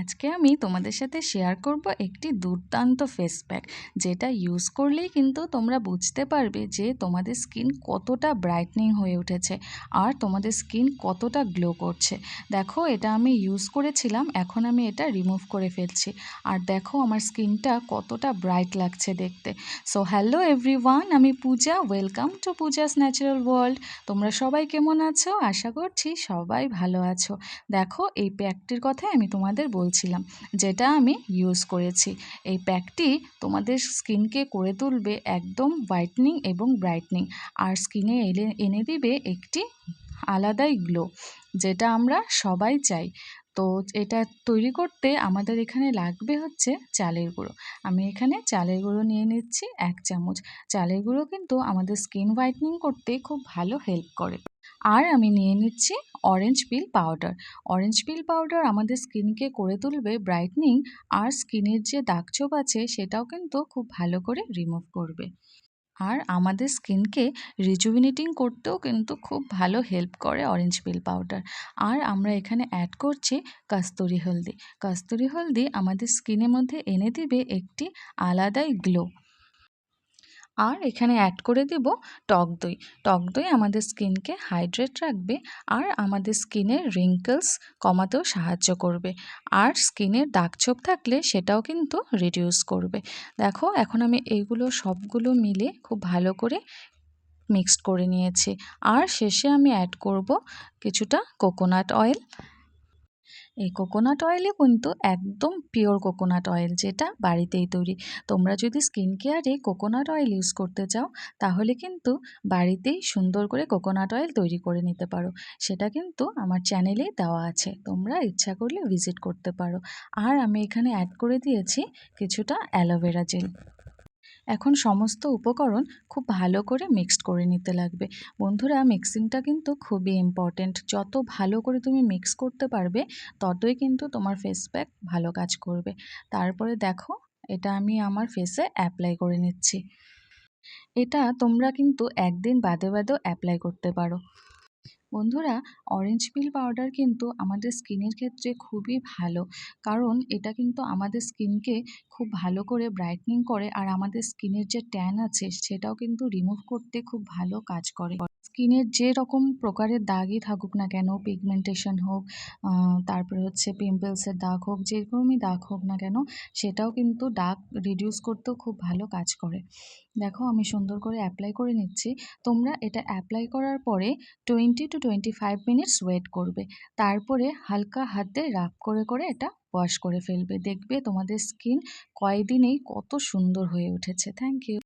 আজকে আমি তোমাদের সাথে শেয়ার করব একটি দুর্দান্ত ফেস প্যাক যেটা ইউজ করলেই কিন্তু তোমরা বুঝতে পারবে যে তোমাদের স্কিন কতটা ব্রাইটনিং হয়ে উঠেছে আর তোমাদের স্কিন কতটা গ্লো করছে। দেখো, এটা আমি ইউজ করেছিলাম, এখন আমি এটা রিমুভ করে ফেলছি। আর দেখো, আমার স্কিনটা কতটা ব্রাইট লাগছে দেখতে। সো হ্যালো এভরিওয়ান আমি Puja welcome to Puja's natural world তোমরা সবাই কেমন আছো? আশা করছি সবাই ভালো আছো। দেখো, এই প্যাকটির কথাই আমি তোমাদের বলছিলাম, যেটা আমি ইউজ করেছি। এই প্যাকটি তোমাদের স্কিনকে করে তুলবে একদম হোয়াইটনিং এবং ব্রাইটনিং আর স্কিনে এনে দিবে একটি আলাদাই গ্লো যেটা আমরা সবাই চাই। তো এটা তৈরি করতে আমাদের এখানে লাগবে হচ্ছে চালের গুঁড়ো। আমি এখানে চালের গুঁড়ো নিয়ে নিচ্ছি এক চামচ। চালের গুঁড়ো কিন্তু আমাদের স্কিন হোয়াইটনিং করতে খুব ভালো হেল্প করে। আর আমি নিয়ে নিচ্ছি orange peel powder. Orange peel powder আমাদের স্কিনকে করে তুলবে ব্রাইটনিং আর স্কিনের যে দাগছোপ আছে সেটাও কিন্তু খুব ভালো করে রিমুভ করবে। আর আমাদের স্কিনকে রিজুভিনেটিং করতেও কিন্তু খুব ভালো হেল্প করে অরেঞ্জ পিল পাউডার আর আমরা এখানে অ্যাড করছি কাস্তুরি হলদি। কাস্তুরি হলদি আমাদের স্কিনের মধ্যে এনে দিবে একটি আলাদাই গ্লো আর এখানে অ্যাড করে দেব টক দই। টক দই আমাদের স্কিনকে হাইড্রেট রাখবে আর আমাদের স্কিনের রিঙ্কলস কমাতেও সাহায্য করবে। আর স্কিনের দাগছোপ থাকলে সেটাও কিন্তু রিডিউস করবে। দেখো এখন আমি এইগুলো সবগুলো মিলে খুব ভালো করে মিক্সড করে নিয়েছি। আর শেষে আমি অ্যাড করব কিছুটা কোকোনাট অয়েল এই কোকোনাট অয়েলে কিন্তু একদম পিওর কোকোনাট অয়েল যেটা বাড়িতেই তৈরি। তোমরা যদি স্কিন কেয়ারে কোকোনাট অয়েল ইউজ করতে চাও, তাহলে কিন্তু বাড়িতেই সুন্দর করে কোকোনাট অয়েল তৈরি করে নিতে পারো। সেটা কিন্তু আমার চ্যানেলেই দেওয়া আছে। তোমরা ইচ্ছা করলে ভিজিট করতে পারো। আর আমি এখানে অ্যাড করে দিয়েছি কিছুটা অ্যালোভেরা জেল এখন সমস্ত উপকরণ খুব ভালো করে মিক্সড করে নিতে লাগবে। বন্ধুরা মিক্সিংটা কিন্তু খুবই ইম্পর্টেন্ট যত ভালো করে তুমি মিক্স করতে পারবে, ততই কিন্তু তোমার ফেস প্যাক ভালো কাজ করবে। তারপরে দেখো, এটা আমি আমার ফেসে অ্যাপ্লাই করে নিচ্ছি। এটা তোমরা কিন্তু একদিন বাদে বাদেও অ্যাপ্লাই করতে পারো। বন্ধুরা অরেঞ্জ পিল পাউডার কিন্তু আমাদের স্কিনের ক্ষেত্রে খুবই ভালো। কারণ এটা কিন্তু আমাদের স্কিনকে খুব ভালো করে ব্রাইটনিং করে, আর আমাদের স্কিনের যে ট্যান আছে, সেটাও কিন্তু রিমুভ করতে খুব ভালো কাজ করে। স্কিনের যে রকম প্রকারের দাগই থাকুক না কেন পিগমেন্টেশন হোক তারপরে হচ্ছে পিম্পলসের দাগ হোক, যেরকমই দাগ হোক না কেন, সেটাও কিন্তু দাগ রিডিউস করতেও খুব ভালো কাজ করে। দেখো আমি সুন্দর করে অ্যাপ্লাই করে নিচ্ছি। তোমরা এটা অ্যাপ্লাই করার পরে twenty two twenty five minutes wait করবে। তারপরে হালকা হাতে রাব করে করে এটা ওয়াশ করে ফেলবে। দেখবে তোমাদের স্কিন কয়দিনেই কত সুন্দর হয়ে উঠেছে। Thank you